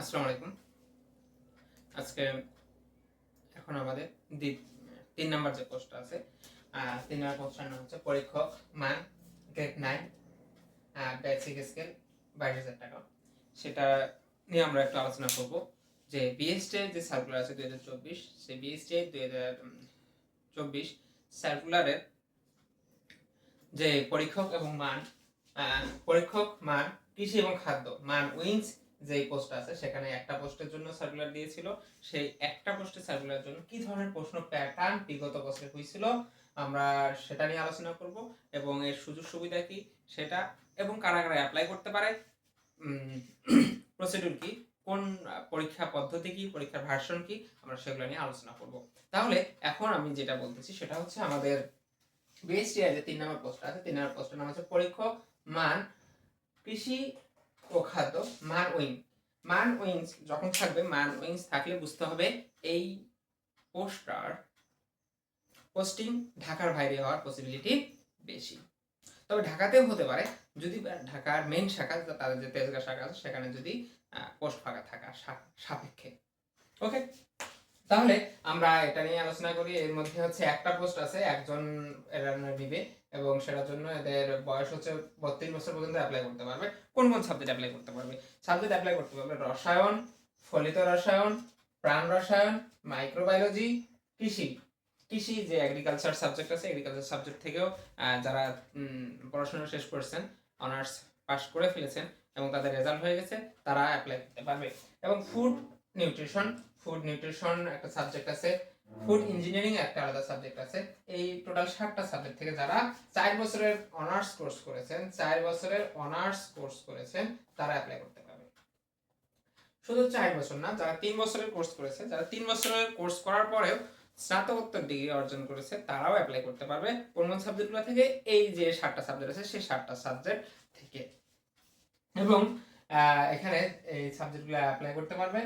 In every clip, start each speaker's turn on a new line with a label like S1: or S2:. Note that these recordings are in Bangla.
S1: আসসালামু আলাইকুম। আজকে এখন আমাদের তিন নাম্বার যে পোস্টটা আছে তিন নাম্বার পোস্টটার নাম হচ্ছে পরীক্ষক মান গ্রেড নাইন বেসিক স্কেল বাইশ হাজার টাকা। সেটা নিয়ে আমরা একটু আলোচনা করব যে বিএসটি যে সার্কুলার আছে দুই হাজার চব্বিশ, সেই বিএসটি দুই হাজার চব্বিশ সার্কুলারের যে পরীক্ষক এবং মান পরীক্ষক, মান, কৃষি এবং খাদ্য। মান উইংস যে পোস্ট আছে, সেখানে একটা পোস্টের জন্য সার্কুলার দিয়েছিল। সেই একটা পোস্টের সার্কুলার জন্য কি ধরনের প্রশ্ন প্যাটার্ন বিগত বছরে হয়েছিল, আমরা সেটা নিয়ে আলোচনা করব। এবং এর সুযোগ সুবিধা কি, সেটা, এবং অ্যাপ্লাই করতে পারে প্রসিডিউর কি, কোন পরীক্ষা পদ্ধতি কি, পরীক্ষার ভার্সন কি, আমরা সেগুলো নিয়ে আলোচনা করব। তাহলে এখন আমি যেটা বলতেছি, সেটা হচ্ছে আমাদের বিএসটিআই যে তিন নম্বর পোস্ট আছে, তিন নম্বর পোস্টের নাম হচ্ছে পরীক্ষক মান কৃষি ও খাদ্য মান উইং মান উইংস যখন থাকবে, মান উইংস থাকলে বুঝতে হবে এই পোস্টার পোস্টিং ঢাকার বাইরে হওয়ার পসিবিলিটি বেশি। তবে ঢাকাতেও হতে পারে, যদি ঢাকার মেন শাখা তাদের যে তেজগাঁ শাখা আছে, সেখানে যদি পোস্ট ফাঁকা থাকা সাপেক্ষে। ওকে তাহলে আমরা এটা নিয়ে আলোচনা করি। এর মধ্যে হচ্ছে একটা পোস্ট আছে, একজন এরা নিবে এবং সেটার জন্য এদের বয়স হচ্ছে বত্রিশ বছর পর্যন্ত অ্যাপ্লাই করতে পারবে। কোন কোন সাবজেক্ট অ্যাপ্লাই করতে পারবে? সাবজেক্ট অ্যাপ্লাই করতে পারবে রসায়ন, ফলিত রসায়ন, প্রাণ রসায়ন মাইক্রোবায়োলজি কৃষি। কৃষি যে এগ্রিকালচার সাবজেক্ট আছে এগ্রিকালচার সাবজেক্ট থেকেও যারা পড়াশোনা শেষ করছেন অনার্স পাস করে ফেলেছেন এবং তাদের রেজাল্ট হয়ে গেছে, তারা অ্যাপ্লাই করতে পারবে। এবং ফুড নিউট্রিশন ফুড নিউট্রিশন একটা সাবজেক্ট আছে। ফুড ইঞ্জিনিয়ারিং একটা আলাদা সাবজেক্ট আছে। এই টোটাল সাতটা সাবজেক্ট থেকে যারা চার বছরের অনার্স কোর্স করেছেন, চার বছরের অনার্স কোর্স করেছেন, তারা অ্যাপ্লাই করতে পারবে। শুধু চার বছর না, যারা তিন বছরের কোর্স করেছে, যারা তিন বছরের কোর্স করার পরেও স্নাতকোত্তর ডিগ্রি অর্জন করেছে, তারাও অ্যাপ্লাই করতে পারবে। কোন কোন সাবজেক্টগুলো থেকে? এই যে সাতটা সাবজেক্ট আছে, সেই সাতটা সাবজেক্ট থেকে। এবং এখানে এই সাবজেক্টগুলো অ্যাপ্লাই করতে পারবে।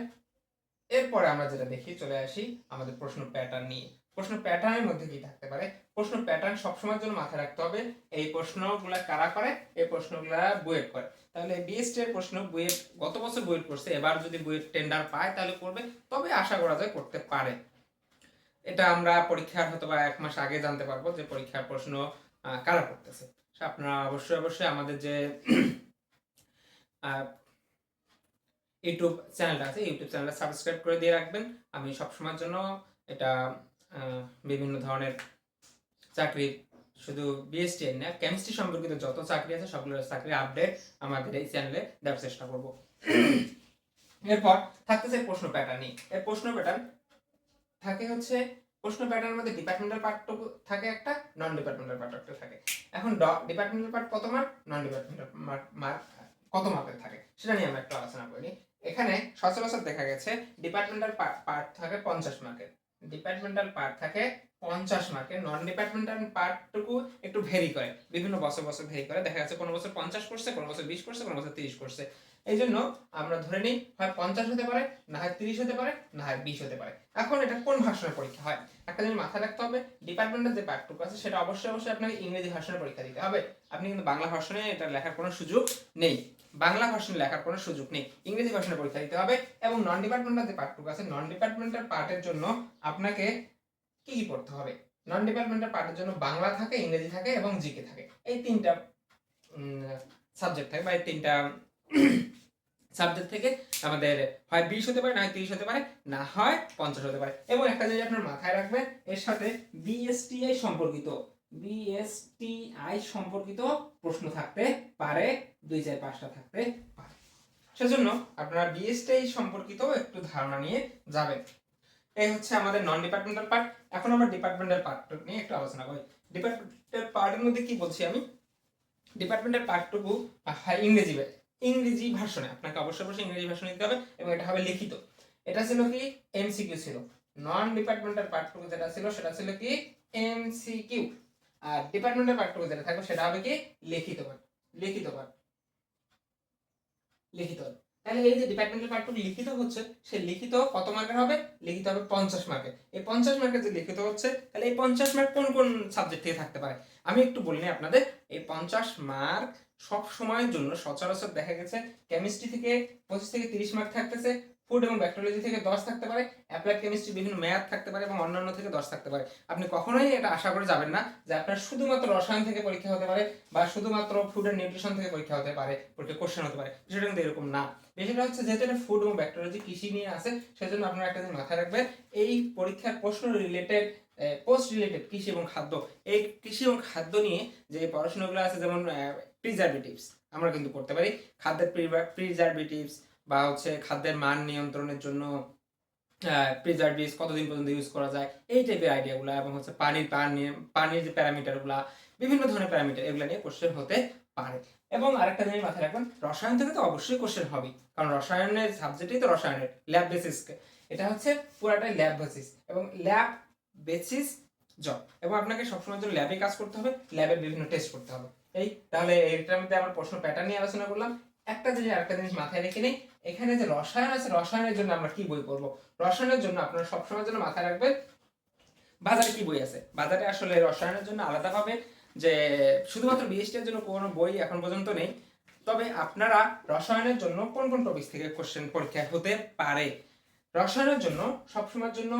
S1: এরপরে আমরা যেটা দেখি, চলে আসি আমাদের প্রশ্ন প্যাটার্ন নিয়ে। প্রশ্ন প্যাটার্নের মধ্যে কি থাকতে পারে? প্রশ্ন প্যাটার্ন সবসময়ের জন্য মাথায় রাখতে হবে, এই প্রশ্নগুলা কারা করে? এই প্রশ্নগুলা বুয়েট করে। তাহলে বিএসটি এর প্রশ্ন বুয়েট, গত বছর বুয়েট করছে, এবার যদি বুয়েট টেন্ডার পায় তাহলে করবে, তবে আশা করা যায় করতে পারে। এটা আমরা পরীক্ষার হয়তো বা এক মাস আগে জানতে পারব যে পরীক্ষার প্রশ্ন কারা করতেছে। আপনারা অবশ্যই অবশ্যই আমাদের যে ইউটিউব চ্যানেলটা আছে, ইউটিউব চ্যানেলটা সাবস্ক্রাইব করে দিয়ে রাখবেন। আমি সবসময়ের জন্য এটা বিভিন্ন ধরনের চাকরির শুধু বিএসটি না কেমিস্ট্রি সম্পর্কিত যত চাকরি আছে, সবগুলোর চাকরির আপডেট আমাদের এই চ্যানেলে দেওয়ার চেষ্টা করব। এরপর থাকতেছে প্রশ্ন প্যাটার্ন এই প্রশ্ন প্যাটার্ন থাকে হচ্ছে, প্রশ্ন প্যাটার্নের মধ্যে ডিপার্টমেন্টাল পার্টটুকু থাকে একটা নন ডিপার্টমেন্টাল পার্ট একটা থাকে। এখন ডিপার্টমেন্টাল পার্ট কত মার্ক নন ডিপার্টমেন্টাল মার্ক কত মার্কের থাকে? সেটা নিয়ে আমরা একটু আলোচনা করি এখানে সচরাচর দেখা গেছে ডিপার্টমেন্টাল পার্ট থাকে পঞ্চাশ মার্কের ডিপার্টমেন্টাল পার্ট থাকে পঞ্চাশ মার্কের নন ডিপার্টমেন্টাল পার্টটুকু একটু ভেরি করে। বিভিন্ন বছর বছর ভেরি করে। দেখা যাচ্ছে কোনো বছর পঞ্চাশ করছে, কোনো বছর বিশ করছে, কোনো বছর তিরিশ করছে। এই জন্য আমরা ধরে নিই, হয় পঞ্চাশ হতে পারে, না হয় তিরিশ হতে পারে, না হয় বিশ হতে পারে। এখন এটা কোন ভাষণের পরীক্ষা হয়? একটা জিনিস মাথায় রাখতে হবে ডিপার্টমেন্টের যে পার্টটুকু আছে, সেটা অবশ্যই অবশ্যই আপনাকে ইংরেজি ভার্সনের পরীক্ষা দিতে হবে। আপনি কিন্তু বাংলা ভার্সনে এটা লেখার কোনো সুযোগ নেই। বাংলা ভার্সনে লেখার কোনো সুযোগ নেই। ইংরেজি ভার্সনে পরীক্ষা দিতে হবে এবং নন ডিপার্টমেন্টাল যে পার্টটুকু আছে নন ডিপার্টমেন্টাল পার্টের জন্য আপনাকে কি কি পড়তে হবে? নন ডিপার্টমেন্টাল পার্টের জন্য বাংলা থাকে, ইংরেজি থাকে এবং জিকে থাকে। এই তিনটা সাবজেক্ট থাকে বা এই তিনটা সাবজেক্ট থেকে আমাদের হয় বিশ হতে পারে, না হয় তিরিশ হতে পারে, না হয় পঞ্চাশ হতে পারে। এবং একটা জিনিস আপনার মাথায় রাখবেন, এর সাথে বিএসটিআই সম্পর্কিত। বিএসটিআই সম্পর্কিত প্রশ্ন থাকতে পারে, দুই চার পাঁচটা থাকতে পারে। সেজন্য আপনারা বিএসটিআই সম্পর্কিত একটু ধারণা নিয়ে যাবেন। এই হচ্ছে আমাদের নন ডিপার্টমেন্টাল পার্ট এখন আমরা ডিপার্টমেন্টাল পার্ট নিয়ে একটু আলোচনা করি। ডিপার্টমেন্টাল পার্টের মধ্যে কি বলছি আমি? ডিপার্টমেন্টাল পার্টটুকু ইংরেজি ইংরেজি ভাষণে, আপনাকে অবশ্যই অবশ্যই ইংরেজি ভার্সনে দিতে হবে এবং এটা হবে লিখিত। এটা ছিল কি? এমসিকিউ ছিল। নন ডিপার্টমেন্টাল পার্টটুকু যেটা ছিল, সেটা ছিল কি? এমসিকিউ আর ডিপার্টমেন্টাল পার্টটুকু যেটা থাকবে সেটা হবে কি লিখিত পার্ট লিখিত পার্ট লিখিত তাহলে এই যে ডিপার্টমেন্টাল পার্টটুকু লিখিত হচ্ছে, সে লিখিত কত মার্কের হবে? লিখিত হবে পঞ্চাশ মার্কের এই পঞ্চাশ মার্কের যে লিখিত হচ্ছে, তাহলে এই পঞ্চাশ মার্ক কোন কোন সাবজেক্ট থেকে থাকতে পারে? আমি একটু বলি বলিনি আপনাদের, এই পঞ্চাশ মার্ক সব সময়ের জন্য সচরাচর দেখা গেছে কেমিস্ট্রি থেকে পঁচিশ থেকে তিরিশ মার্ক থাকতেছে ফুড এবং ব্যাকটেরিওলজি থেকে দশ থাকতে পারে অ্যাপ্লাইড কেমিস্ট্রি বিভিন্ন ম্যাথ থাকতে পারে এবং অন্যান্য থেকে দশ থাকতে পারে। আপনি কখনোই এটা আশা করে যাবেন না যে আপনার শুধুমাত্র রসায়ন থেকে পরীক্ষা হতে পারে বা শুধুমাত্র ফুড অ্যান্ড নিউট্রিশন থেকে পরীক্ষা হতে পারে, পরীক্ষা কোশ্চেন হতে পারে। বিষয়টা কিন্তু এরকম না। বিষয়টা হচ্ছে যেহেতু এটা ফুড এবং ব্যাকটেরিওলজি কৃষি নিয়ে আছে, সেজন্য আপনারা একটা জিনিস মাথায় রাখবেন, এই পরীক্ষার প্রশ্ন রিলেটেড পোস্ট রিলেটেড কৃষি এবং খাদ্য, এই কৃষি এবং খাদ্য নিয়ে যে পড়াশোনাগুলো আছে যেমন প্রিজারভেটিভস আমরা কিন্তু করতে পারি। খাদ্যের প্রিজারভেটিভস বা হচ্ছে খাদ্যের মান নিয়ন্ত্রণের জন্য প্রিজারভেটিভস কতদিন পর্যন্ত ইউজ করা যায়, এই টাইপের আইডিয়াগুলো এবং হচ্ছে পানির পান নিয়ে, পানির যে প্যারামিটারগুলো বিভিন্ন ধরনের প্যারামিটার এগুলো নিয়ে কোশ্চেন হতে পারে। এবং আরেকটা জিনিস মাথায় রাখবেন, রসায়ন থেকে তো অবশ্যই কোশ্চেন হবে কারণ রসায়নের সাবজেক্টই তো রসায়নের ল্যাব বেসিসকে এটা হচ্ছে পুরাটাই ল্যাব বেসিস এবং ল্যাব বেসিস জব এবং আপনাকে সবসময় জন্য ল্যাবে কাজ করতে হবে ল্যাবের বিভিন্ন টেস্ট করতে হবে। এই, তাহলে এটার মধ্যে আমরা প্রশ্ন প্যাটার্ন নিয়ে আলোচনা করলাম। একটা জিনিস, আরেকটা জিনিস মাথায় রেখে নেই এখানে যে রসায়ন আছে, রসায়নের জন্য আমরা কি বই পড়ব? রসায়নের জন্য আপনারা সবসময় জন্য মাথায় রাখবেন, বাজারে কি বই আছে? বাজারে আসলে রসায়নের জন্য আলাদাভাবে যে শুধুমাত্র বিএসটির জন্য কোনো বই এখন পর্যন্ত নেই। তবে আপনারা রসায়নের জন্য কোন কোন টপিক থেকে কোশ্চেন পরীক্ষা হতে পারে? রসায়নের জন্য সবসময়ের জন্য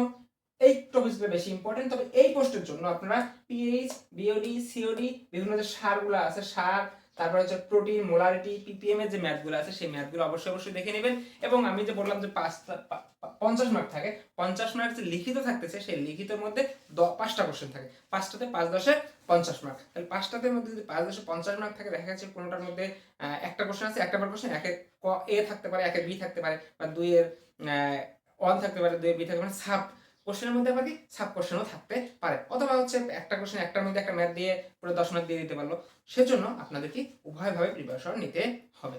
S1: এই টপিকসগুলো বেশি ইম্পর্টেন্ট তবে এই পোস্টের জন্য আপনারা পিএইচ বিওডি সিওডি বিভিন্ন যে সারগুলো আছে, সার তারপরে হচ্ছে প্রোটিন মোলারিটি পিপিএম এর যে ম্যাথগুলো আছে, সেই ম্যাথগুলো অবশ্যই অবশ্যই দেখে নেবেন। এবং আমি যে বললাম যে পাঁচটা পঞ্চাশ মার্ক থাকে, পঞ্চাশ মার্ক যে লিখিত থাকতেছে, সেই লিখিতের মধ্যে পাঁচটা কোশ্চেন থাকে। পাঁচটাতে পাঁচ দশে পঞ্চাশ মার্ক তাহলে পাঁচটাতে মধ্যে যদি পাঁচ দশে পঞ্চাশ মার্ক থাকে, দেখা যাচ্ছে কোনোটার মধ্যে একটা কোশ্চেন আছে, একটা বার কোশ্চেন একে এ থাকতে পারে একে বি থাকতে পারে, বা দুইয়ের ওয়ান থাকতে পারে, দুইয়ের বি থাকতে পারে সাব কোশ্চেনের মধ্যে আবার কি? সাব কোশ্চেনও থাকতে পারে। অথবা হচ্ছে একটা কোশ্চেন একটার মধ্যে একটা ম্যাথ দিয়ে পুরো দশ মার্ক দিয়ে দিতে পারল। সেজন্য আপনাদেরকে উভয়ভাবে প্রিপারেশন নিতে হবে।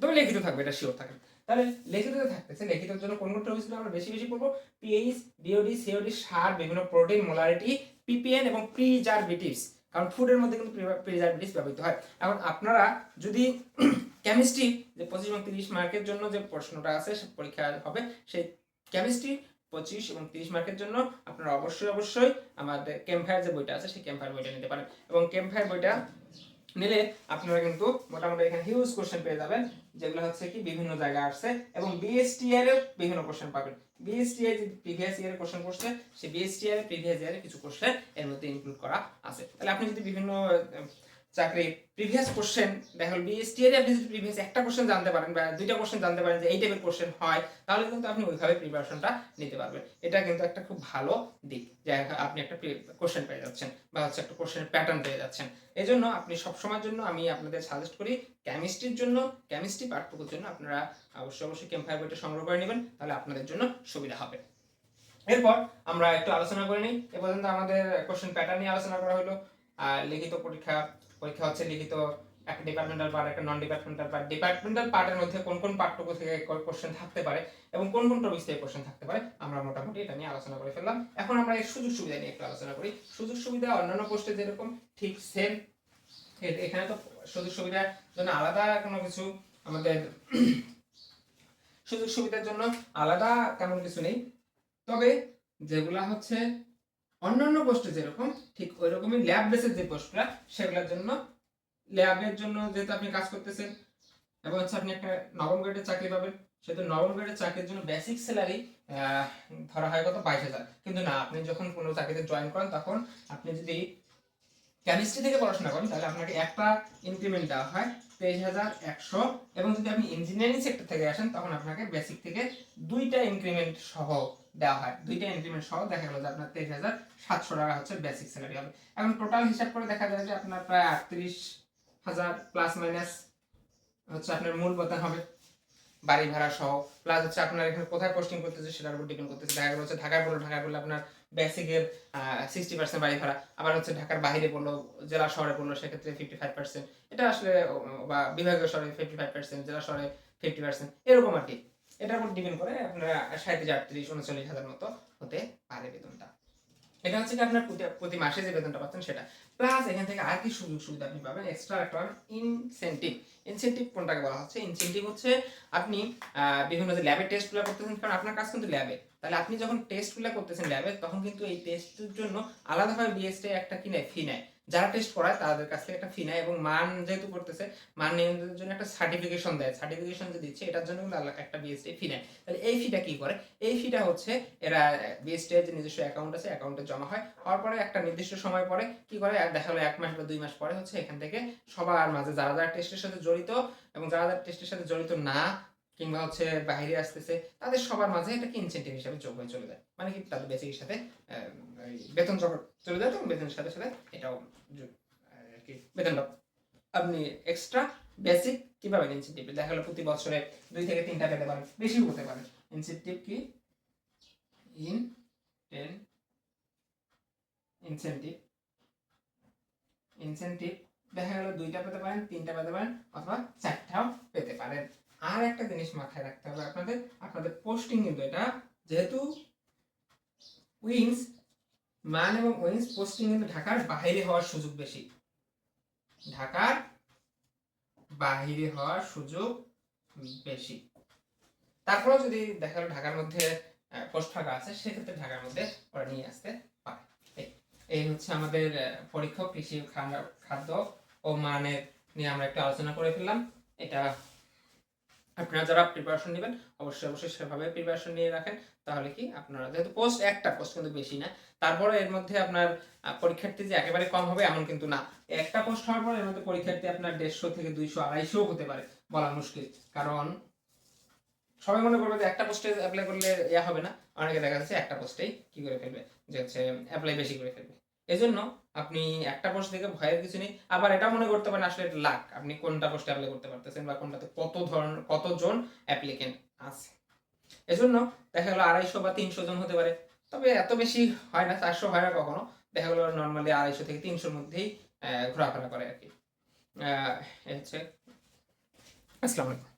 S1: তবে লিখিত থাকবে, এটা শিওর থাকবে। তাহলে লিখিততে থাকতেছে, লিখিতের জন্য কোন কোন টপিকগুলো আমরা বেশি বেশি পড়ব পিএইচ বিওডি সিওডি সার, বিভিন্ন প্রোটিন মোলারিটি পিপিএন এবং প্রিজারভেটিভস কারণ ফুডের মধ্যে কিন্তু প্রিজারভেটিভস ব্যবহৃত হয়। এখন আপনারা যদি কেমিস্ট্রি যে পঁচিশ এবং তিরিশ মার্কের জন্য যে প্রশ্নটা আছে পরীক্ষা হবে, সেই কেমিস্ট্রি পঁচিশ এবং তিরিশ মার্কের জন্য আপনারা অবশ্যই অবশ্যই আমাদের ক্যাম্পায়ার যে বইটা আছে, সেই ক্যাম্পায়ার বইটা নিতে পারেন। এবং ক্যাম্পায়ার বইটা নিলে আপনারা কিন্তু মোটামুটি এখানে হিউজ কোশ্চেন পেয়ে যাবেন, যেগুলো হচ্ছে কি বিভিন্ন জায়গায় আসছে এবং বিএসটিআর এর বিভিন্ন কোশ্চেন পাবেন। বিএসটিআই যে প্রিভিয়াস ইয়ারের কোশ্চেন করছে, সেই বিএসটিআর এর প্রিভিয়াস ইয়ারের কিছু কোশ্চেন এর মধ্যে ইনক্লুড করা আছে। তাহলে আপনি যদি বিভিন্ন চাকরি প্রিভিয়াস কোশ্চেন দেখা গেল আপনি যদি প্রিভিয়াস একটা কোশ্চেন জানতে পারেন বা দুইটা কোশ্চেন জানতে পারেন যে এই টাইপের কোশ্চেন হয়, তাহলে কিন্তু আপনি ওইভাবে প্রিপারেশনটা নিতে পারবেন। এটা কিন্তু একটা খুব ভালো দিক, যে আপনি একটা কোশ্চেন পেয়ে যাচ্ছেন বা হচ্ছে একটা কোশ্চেনের প্যাটার্ন পেয়ে যাচ্ছেন। এই জন্য আপনি সবসময়ের জন্য আমি আপনাদের সাজেস্ট করি কেমিস্ট্রির জন্য কেমিস্ট্রি পাঠ্যপুর জন্য আপনারা অবশ্যই অবশ্যই ক্যাম্পায়ার বইটা সংগ্রহ করে নেবেন, তাহলে আপনাদের জন্য সুবিধা হবে। এরপর আমরা একটু আলোচনা করে নিই, এ পর্যন্ত আমাদের কোশ্চেন প্যাটার্ন নিয়ে আলোচনা করা হলো লিখিত পরীক্ষা পরীক্ষা হচ্ছে লিখিত একটা ডিপার্টমেন্টাল পার্ট একটা নন ডিপার্টমেন্টাল পার্ট ডিপার্টমেন্টাল পার্টের মধ্যে কোন কোন পাঠ্যক্রম থেকে কোশ্চেন থাকতে পারে এবং কোন কোন টপিক থেকে কোশ্চেন থাকতে পারে, আমরা মোটামুটি এটা নিয়ে আলোচনা করে ফেললাম। এখন আমরা এর সুযোগ সুবিধা নিয়ে একটু আলোচনা করি। সুযোগ সুবিধা অন্যান্য পোস্টে যেরকম, ঠিক সেম এখানে তো সুযোগ সুবিধার জন্য আলাদা কোনো কিছু আমাদের সুযোগ সুবিধার জন্য আলাদা তেমন কিছু নেই। তবে যেগুলা হচ্ছে অন্যান্য পোস্টে যেরকম, ঠিক ওই রকমই ল্যাব বেসের যে পোস্টগুলা সেগুলোর জন্য ল্যাবের জন্য যেহেতু আপনি কাজ করতেছেন, এবং হচ্ছে আপনি একটা নবম গ্রেডের চাকরি পাবেন, সেহেতু নবম গ্রেডের চাকরির জন্য বেসিক স্যালারি ধরা হয় কত? বাইশ হাজার। কিন্তু না, আপনি যখন কোনো চাকরিতে জয়েন করেন, তখন আপনি যদি কেমিস্ট্রি থেকে পড়াশোনা করেন, তাহলে আপনাকে একটা ইনক্রিমেন্ট দেওয়া হয় তেইশ হাজার একশো। এবং যদি আপনি ইঞ্জিনিয়ারিং সেক্টর থেকে আসেন, তখন আপনাকে বেসিক থেকে দুইটা ইনক্রিমেন্ট সহ দেওয়া হয়। দুইটা ইনক্রিমেন্ট সহ দেখা গেল যে আপনার তেইশ হাজার সাতশো টাকা হচ্ছে বেসিক স্যালারি হবে। এখন টোটাল হিসাব করে দেখা যায় যে আপনার প্রায় আটত্রিশ হাজার প্লাস মাইনাস হচ্ছে আপনার মূল বেতন হবে। বাড়ি ভাড়া সহ প্লাস হচ্ছে আপনার এখানে কোথায় পোস্টিং করতেছে সেটার উপর ডিপেন্ড করতেছে। দেখা গেল হচ্ছে ঢাকায় পড়ল ঢাকায় পড়লে আপনার বেসিকের সিক্সটি পার্সেন্ট বাড়ি ভাড়া। আবার হচ্ছে ঢাকার বাইরে পড়ল জেলা শহরে পড়ল সেক্ষেত্রে ফিফটি ফাইভ পার্সেন্ট এটা আসলে, বা বিভাগীয় শহরে ফিফটি ফাইভ পার্সেন্ট জেলা শহরে ফিফটি পার্সেন্ট এরকম আর কি। এটার উপর ডিপেন্ড করে আপনার সাঁত্রিশ আটত্রিশ উনচল্লিশ হাজার মতো হতে পারে বেতনটা। এটা হচ্ছে কি আপনার প্রতি মাসে যে বেতনটা পাচ্ছেন সেটা। প্লাস এখান থেকে আর কি সুযোগ সুবিধা আপনি পাবেন এক্সট্রা একটা ইনসেন্টিভ ইনসেন্টিভ কোনটাকে বলা হচ্ছে? ইনসেন্টিভ হচ্ছে আপনি বিভিন্ন যে ল্যাবে টেস্টগুলো করতেছেন, কারণ আপনার কাজ কিন্তু ল্যাবে তাহলে আপনি যখন টেস্টগুলো করতেছেন ল্যাবে তখন কিন্তু এই টেস্টের জন্য আলাদাভাবে বিএসটি একটা কি নেয়? ফি নেয়। যারা টেস্ট করায় তাদের কাছ থেকে একটা ফি নেয় এবং মান যেহেতু করতেছে মান নিয়ন্ত্রণের জন্য একটা সার্টিফিকেশন দেয়। সার্টিফিকেশন যে দিচ্ছে, এটার জন্য একটা বিএসটি ফি নেয়। তাহলে এই ফিটা কি করে? এই ফিটা হচ্ছে, এরা বিএসটি যে নিজস্ব অ্যাকাউন্ট আছে অ্যাকাউন্টে জমা হয়। হওয়ার পরে একটা নির্দিষ্ট সময় পরে কি করে? দেখা হলো এক মাস বা দুই মাস পরে হচ্ছে এখান থেকে সবার মাঝে যারা যারা টেস্টের সাথে জড়িত এবং যারা যারা টেস্টের সাথে জড়িত না কিংবা হচ্ছে বাইরে আসতেছে, তাদের সবার মাঝে এটাকে ইনসেন্টিভ হিসাবে যোগ হয়ে চলে যায়। মানে কি? তাদের বেসিকের সাথে বেতন যখন চলে যায় তখন বেতনের সাথে সাথে এটাও কি বেতনটা আপনি এক্সট্রা বেসিক কীভাবে ইনসেন্টিভ দেখা গেলো প্রতি বছরে দুই থেকে তিনটা পেতে পারেন, বেশিও হতে পারে। ইনসেন্টিভ কি? ইন টেন ইনসেন্টিভ ইনসেন্টিভ দেখা গেল দুইটা পেতে পারেন, তিনটা পেতে পারেন, অথবা চারটাও পেতে পারেন। আর একটা জিনিস মাথায় রাখতে হবে আপনাদের আপনাদের পোস্টিং কিন্তু এটা, যেহেতু উইংস মান এবং উইংস পোস্টিং কিন্তু ঢাকার বাইরে হওয়ার সুযোগ বেশি। ঢাকার বাইরে হওয়ার সুযোগ বেশি। তারপরেও যদি দেখা ঢাকার মধ্যে পোস্ট ফাঁকা আছে, সেক্ষেত্রে ঢাকার মধ্যে ওরা নিয়ে আসতে পারে। এই- হচ্ছে আমাদের পরীক্ষক, কৃষি খাদ্য ও মানের নিয়ে আমরা একটা আলোচনা করে ফেললাম। এটা আপনারা যারা প্রিপারেশন নেবেন, অবশ্যই অবশ্যই সেভাবে প্রিপারেশন নিয়ে রাখেন। তাহলে কি আপনারা, যেহেতু পোস্ট একটা পোস্ট কিন্তু বেশি না, তারপরে এর মধ্যে আপনার পরীক্ষার্থী যে একেবারে কম হবে এমন কিন্তু না। একটা পোস্ট হওয়ার পর এর মধ্যে পরীক্ষার্থী আপনার দেড়শো থেকে দুইশো আড়াইশো হতে পারে বলা মুশকিল। কারণ সবাই মনে করবে যে একটা পোস্টে অ্যাপ্লাই করলে ইয়া হবে না। অনেকে দেখা যাচ্ছে একটা পোস্টেই কি করে ফেলবে? যে হচ্ছে অ্যাপ্লাই বেশি করে ফেলবে। এজন্য আপনি একটা পোস্ট থেকে ভয়ের কিছু নেই। আবার এটা মনে করতে পারেন আসলে লাখ আপনি কোনটা পোস্টে অ্যাপ্লাই করতে পারতেছেন বা কোনটাতে কত ধরনের কতজন অ্যাপ্লিকেন্ট আছে। এজন্য দেখা গেলো আড়াইশো বা তিনশো জন হতে পারে। তবে এত বেশি হয় না, চারশো হয় না কখনো। দেখা গেলো নর্মালি আড়াইশো থেকে তিনশোর মধ্যেই ঘোরাফেরা করে আর কি। হচ্ছে। আসসালামু আলাইকুম।